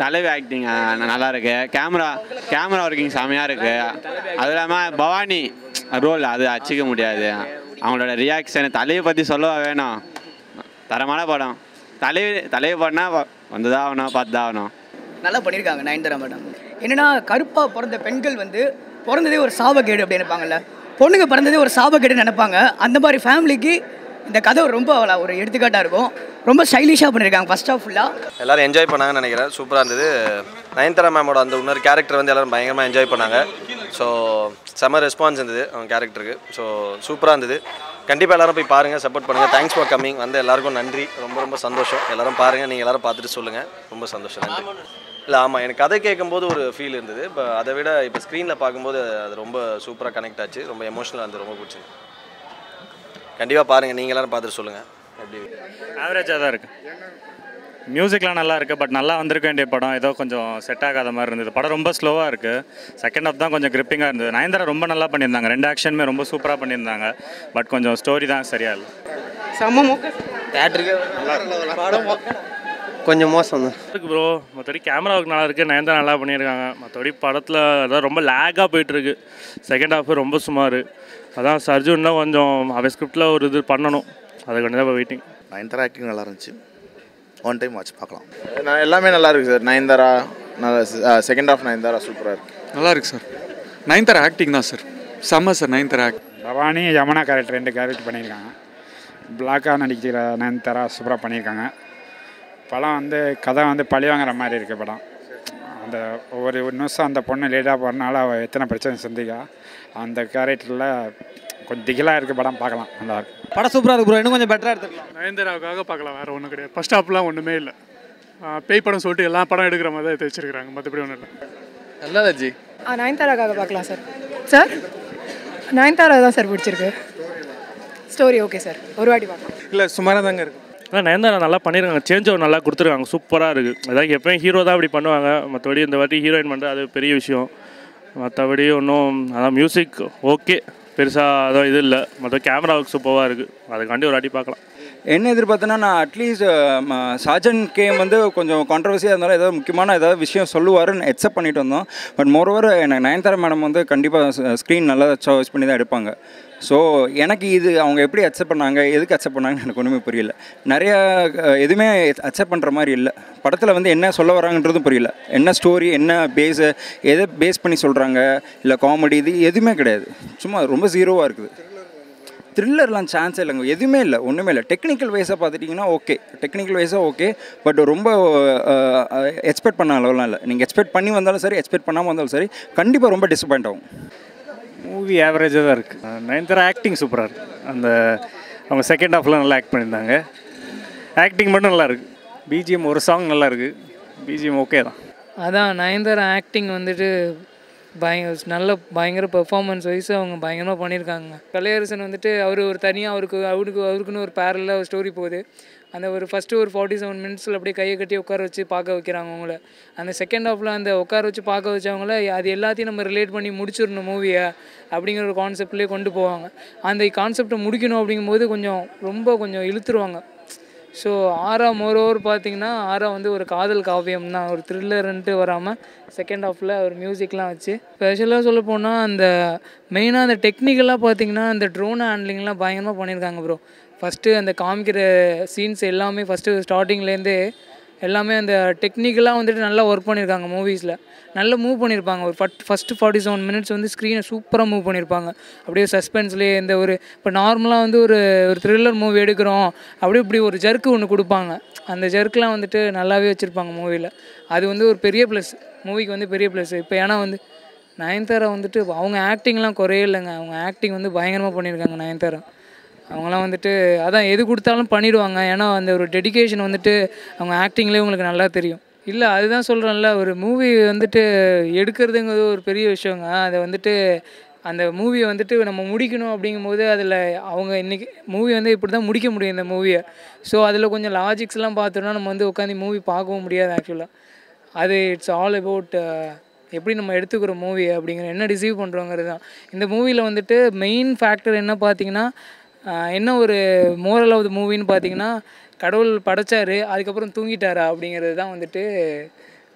தலைவி ஆக்டிங் நல்லா இருக்கு. கேமரா கேமரா ஒர்க்கிங் செமையாக இருக்கு. அது இல்லாமல் பவானி ரோல் அது அச்சிக்க முடியாது. அவங்களோட ரியாக்ஷன் தலையை பற்றி சொல்லவா வேணும்? தரமான படம். தலைவி தலைவி படம்னா வந்துதான் ஆகணும் பார்த்து தான் ஆகணும். நல்லா பண்ணியிருக்காங்க நயன்தாரா மேடம். என்னென்னா கருப்பாக பிறந்த பெண்கள் வந்து பிறந்ததே ஒரு சாபக்கேடு அப்படின்னு நினைப்பாங்கல்ல. பொண்ணுங்க பிறந்ததே ஒரு சாபக்கேடுன்னு நினைப்பாங்க. அந்த மாதிரி ஃபேமிலிக்கு இந்த கதை ரொம்ப ஒரு எடுத்துக்காட்டாக இருக்கும். ரொம்ப ஸ்டைலிஷாக பண்ணியிருக்காங்க ஃபர்ஸ்ட் ஆஃப் ஃபுல்லாக எல்லாரும் என்ஜாய் பண்ணாங்கன்னு நினைக்கிறேன். சூப்பராக இருந்தது. நயன்தாரா மேமோட அந்த இன்னொரு கேரக்டர் வந்து எல்லாரும் பயங்கரமாக என்ஜாய் பண்ணாங்க. ஸோ செம ரெஸ்பான்ஸ் இருந்தது அவங்க கேரக்டருக்கு ஸோ சூப்பராக இருந்தது. கண்டிப்பாக எல்லாரும் போய் பாருங்கள் சப்போர்ட் பண்ணுங்கள் தேங்க்ஸ் ஃபார் கம்மிங் வந்து எல்லாருக்கும் நன்றி. ரொம்ப ரொம்ப சந்தோஷம். எல்லாரும் பாருங்கள் நீங்கள் எல்லாரும் பார்த்துட்டு சொல்லுங்கள் ரொம்ப சந்தோஷம். நன்றி. இல்லை ஆமாம் எனக்கு கதை கேட்கும்போது ஒரு ஃபீல் இருந்தது. இப்போ அதை விட இப்போ ஸ்க்ரீனில் பார்க்கும்போது அது ரொம்ப சூப்பராக கனெக்ட் ஆச்சு. ரொம்ப எமோஷனலாக இருந்தது. ரொம்ப பிடிச்சது கண்டிப்பாக பாருங்கள் நீங்கள் எல்லாரும் பார்த்துட்டு சொல்லுங்கள் எப்படி? ஆவரேஜாக தான் இருக்குது மியூசிக்லாம் நல்லா இருக்குது பட் நல்லா வந்திருக்க வேண்டிய படம் ஏதோ கொஞ்சம் செட் ஆகாத மாதிரி இருந்தது. படம் ரொம்ப ஸ்லோவாக இருக்குது செகண்ட் ஹாஃப் தான் கொஞ்சம் கிரிப்பிங்காக இருந்தது. நயன்தாரா ரொம்ப நல்லா பண்ணியிருந்தாங்க. ரெண்டு ஆக்ஷனுமே ரொம்ப சூப்பராக பண்ணியிருந்தாங்க. பட் கொஞ்சம் ஸ்டோரி தான் சரியா இல்லை. கொஞ்சம் மோசம் தான். இருக்கு ப்ரோ மற்றபடி கேமரா ஒர்க் நல்லா இருக்குது நயன்தாரா நல்லா பண்ணியிருக்காங்க. மற்றபடி படத்தில் அதான் ரொம்ப லேக்காக போயிட்டுருக்கு. செகண்ட் ஹாஃப் ரொம்ப சுமார். அதான் சர்ஜுன் தான் கொஞ்சம் அவன் ஸ்கிரிப்டில் ஒரு இது பண்ணணும். அதுக்கு தான் வெயிட்டிங் நயன்தாரா ஆக்டிங் நல்லா இருந்துச்சு. ஒன் டைம் வாட்ச் பார்க்கலாம். நான் எல்லாமே நல்லா இருக்கு sir Nayanthara second half Nayanthara சூப்பராக இருக்கு. நல்லா இருக்கு சார் நயன்தாரா ஆக்டிங் தான் சார் செம்ம sir Nayanthara act Bhavani Yamuna character ரெண்டு கேரக்டர் பண்ணியிருக்காங்க. பிளாக்காக நடிக்கிற நயன்தாரா சூப்பராக பண்ணியிருக்காங்க. படம் வந்து கதை வந்து பழி வாங்குற மாதிரி இருக்குது படம். அந்த ஒவ்வொரு நிமிஷம் அந்த பொண்ணு லேட்டாக போகிறனால அவள் எத்தனை பிரச்சனை சந்திக்கா. அந்த கேரக்டரில் கொஞ்சம் திகிலாக இருக்குது படம் பார்க்கலாம் நல்லா இருக்கு. படம் சூப்பராக இருக்கு ப்ரோ இன்னும் கொஞ்சம் பெட்டராக எடுத்துக்கலாம். நயன்தாராவுக்காக பார்க்கலாம் வேறு ஒன்றும் கிடையாது. ஃபர்ஸ்ட் ஹாப்லாம் ஒன்றுமே இல்லை. பேய் படம் சொல்லிட்டு எல்லா படம் எடுக்கிற மாதிரி தான் எடுத்து வச்சிருக்காங்க மற்றபடி ஒன்றும் இல்லை நல்லா ஆ நயன்தாராக்காக பார்க்கலாம் சார் சார் நயன்தாரா தான் சார் பிடிச்சிருக்கு. ஸ்டோரி ஓகே சார் ஒரு வாட்டி பார்க்கலாம். இல்லை சுமாராக தாங்க இருக்கு. அதான் நயன்தாரா நல்லா பண்ணியிருக்காங்க சேஞ்ச் ஓவர் நல்லா கொடுத்துருக்காங்க. சூப்பராக இருக்குது அதாவது எப்போயும் ஹீரோ தான் அப்படி பண்ணுவாங்க. மற்றபடி இந்த வாட்டி ஹீரோயின் பண்ணுறது அது பெரிய விஷயம். மற்றபடி ஒன்றும் அதான் மியூசிக் ஓகே பெருசாக அதான் இது இல்லை. மற்ற கேமரா ஒர்க் சூப்பராக இருக்குது அதுக்காண்டி ஒரு வாட்டி பார்க்கலாம். என்ன எதிர்பார்த்தேன்னா நான் அட்லீஸ்ட் சாஜன் கேம் வந்து கொஞ்சம் கான்ட்ரவர்சியாக இருந்தாலும் ஏதாவது முக்கியமான ஏதாவது விஷயம் சொல்லுவாருன்னு எக்ஸப்ட் பண்ணிட்டு வந்தோம். பட் மோரோவர் எனக்கு நயன்தாரா மேடம் வந்து கண்டிப்பாக ஸ்க்ரீன் நல்லா சாய்ஸ் பண்ணி தான் எடுப்பாங்க. ஸோ எனக்கு இது அவங்க எப்படி அக்செப்ட் பண்ணாங்க எதுக்கு அக்செப்ட் பண்ணாங்கன்னு எனக்கு ஒன்றுமே புரியல. நிறைய எதுவுமே அக்செப்ட் பண்ணுற மாதிரி இல்லை. படத்தில் வந்து என்ன சொல்ல வராங்கன்றதும் புரியல. என்ன ஸ்டோரி என்ன பேஸு எதை பேஸ் பண்ணி சொல்கிறாங்க இல்லை காமெடி இது எதுவுமே கிடையாது. சும்மா ரொம்ப ஜீரோவாக இருக்குது. த்ரில்லர்லாம் சான்ஸே இல்லைங்க. எதுவுமே இல்லை. ஒன்றுமே இல்லை. டெக்னிக்கல் வைஸாக பார்த்துட்டிங்கன்னா ஓகே டெக்னிக்கல் வைஸாக ஓகே பட் ரொம்ப எக்ஸ்பெக்ட் பண்ண அளவுலாம் இல்லை. நீங்கள் எக்ஸ்பெக்ட் பண்ணி வந்தாலும் சரி எக்ஸ்பெக்ட் பண்ணாமல் வந்தாலும் சரி கண்டிப்பாக ரொம்ப டிசப்பாயிண்ட் ஆகும். மூவி ஆவரேஜாக தான் இருக்குது நயன்தாரா ஆக்டிங் சூப்பராக இருக்குது அந்த அவங்க செகண்ட் ஹாஃப்லாம் நல்லா ஆக்ட் பண்ணியிருந்தாங்க. ஆக்டிங் மட்டும் நல்லா இருக்குது பிஜிஎம் ஒரு சாங் நல்லா இருக்குது பிஜிஎம் ஓகே தான். அதான் நயன்தாரா ஆக்டிங் வந்துட்டு பயங்கர நல்ல பயங்கர பெர்ஃபார்மன்ஸ் வைஸ் அவங்க பயங்கரமாக பண்ணியிருக்காங்க கலையரசன் வந்துட்டு அவர் ஒரு தனியாக அவருக்கு அவருக்கு அவருக்குன்னு ஒரு பேரலாக ஒரு ஸ்டோரி போகுது. அந்த ஒரு ஃபஸ்ட்டு ஒரு ஃபார்ட்டி செவன் மினிட்ஸில் அப்படியே கையை கட்டி உட்கார வச்சு பார்க்க வைக்கிறாங்க அவங்கள. அந்த செகண்ட் ஹாஃபில் அந்த உட்கார வச்சு பார்க்க வச்சவங்கள அது எல்லாத்தையும் நம்ம ரிலேட் பண்ணி முடிச்சிடணும் மூவியை அப்படிங்கிற ஒரு கான்செப்ட்லேயே கொண்டு போவாங்க. அந்த கான்செப்டை முடிக்கணும் அப்படிங்கும்போது கொஞ்சம் ரொம்ப கொஞ்சம் இழுத்துருவாங்க. ஸோ ஆரா மோரோவர் பார்த்தீங்கன்னா ஆரா வந்து ஒரு காதல் காவியம் தான் ஒரு த்ரில்லர்ன்ட்டு வராமல் செகண்ட் ஹாஃபில் ஒரு மியூசிக்லாம் வச்சு. ஸ்பெஷலாக சொல்ல போனால் அந்த மெயினாக அந்த டெக்னிக்கலாக பார்த்தீங்கன்னா அந்த ட்ரோன் ஹேண்ட்லிங்லாம் பயங்கரமாக பண்ணியிருக்காங்க ப்ரோ ஃபஸ்ட்டு அந்த காமிக்கிற சீன்ஸ் எல்லாமே ஃபஸ்ட்டு ஸ்டார்டிங்லேருந்தே எல்லாமே அந்த டெக்னிக்கலாக வந்துட்டு நல்லா ஒர்க் பண்ணியிருக்காங்க மூவிஸில் நல்லா மூவ் பண்ணியிருப்பாங்க ஒரு but first forty seven minutes வந்து ஸ்க்ரீனை சூப்பராக மூவ் பண்ணியிருப்பாங்க அப்படியே சஸ்பென்ஸ்லேயே இந்த ஒரு இப்போ நார்மலாக வந்து ஒரு ஒரு த்ரில்லர் மூவி எடுக்கிறோம். அப்படியே இப்படி ஒரு ஜர்க்கு ஒன்று கொடுப்பாங்க. அந்த ஜர்க்கெலாம் வந்துட்டு நல்லாவே வச்சுருப்பாங்க மூவியில் அது வந்து ஒரு பெரிய ப்ளஸ் மூவிக்கு வந்து பெரிய ப்ளஸ் இப்போ ஏன்னா வந்து நயன்தாரா வந்துட்டு அவங்க ஆக்டிங்லாம் குறையே இல்லைங்க. அவங்க ஆக்டிங் வந்து பயங்கரமாக பண்ணியிருக்காங்க நயன்தாரா. அவங்களாம் வந்துட்டு அதான் எது கொடுத்தாலும் பண்ணிடுவாங்க. ஏன்னா அந்த ஒரு டெடிகேஷன் வந்துட்டு அவங்க ஆக்டிங்லேயே உங்களுக்கு நல்லா தெரியும். இல்லை அதுதான் சொல்கிறேன்ல ஒரு மூவி வந்துட்டு எடுக்கிறதுங்கிறது ஒரு பெரிய விஷயங்க. அதை வந்துட்டு அந்த மூவியை வந்துட்டு நம்ம முடிக்கணும் அப்படிங்கும்போது அதில் அவங்க இன்றைக்கி மூவி வந்து இப்படி தான் முடிக்க முடியும் இந்த மூவியை ஸோ அதில் கொஞ்சம் லாஜிக்ஸ்லாம் பார்த்தோன்னா நம்ம வந்து உட்காந்து மூவி பார்க்கவும் முடியாது ஆக்சுவலாக அது இட்ஸ் ஆல் அபவுட் எப்படி நம்ம எடுத்துக்கிறோம் மூவி அப்படிங்கிற என்ன ரிசீவ் பண்ணுறோங்கிறது தான். இந்த மூவியில் வந்துட்டு மெயின் ஃபேக்டர் என்ன பார்த்தீங்கன்னா என்ன ஒரு மோரல் ஆஃப் த மூவின்னு பார்த்தீங்கன்னா கடவுள் படைச்சாரு அதுக்கப்புறம் தூங்கிட்டாரா அப்படிங்கிறது தான் வந்துட்டு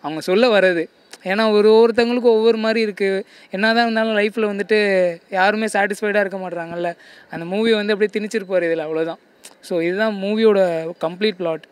அவங்க சொல்ல வர்றது. ஏன்னா ஒரு ஒவ்வொருத்தவங்களுக்கும் ஒவ்வொரு மாதிரி இருக்குது என்ன தான் இருந்தாலும் லைஃப்பில் வந்துட்டு யாருமே சாட்டிஸ்ஃபைடாக இருக்க மாட்றாங்கல்ல. அந்த மூவி வந்து அப்படியே திணிச்சிருப்பார் இதில் அவ்வளோதான் ஸோ இதுதான் மூவியோட கம்ப்ளீட் பிளாட்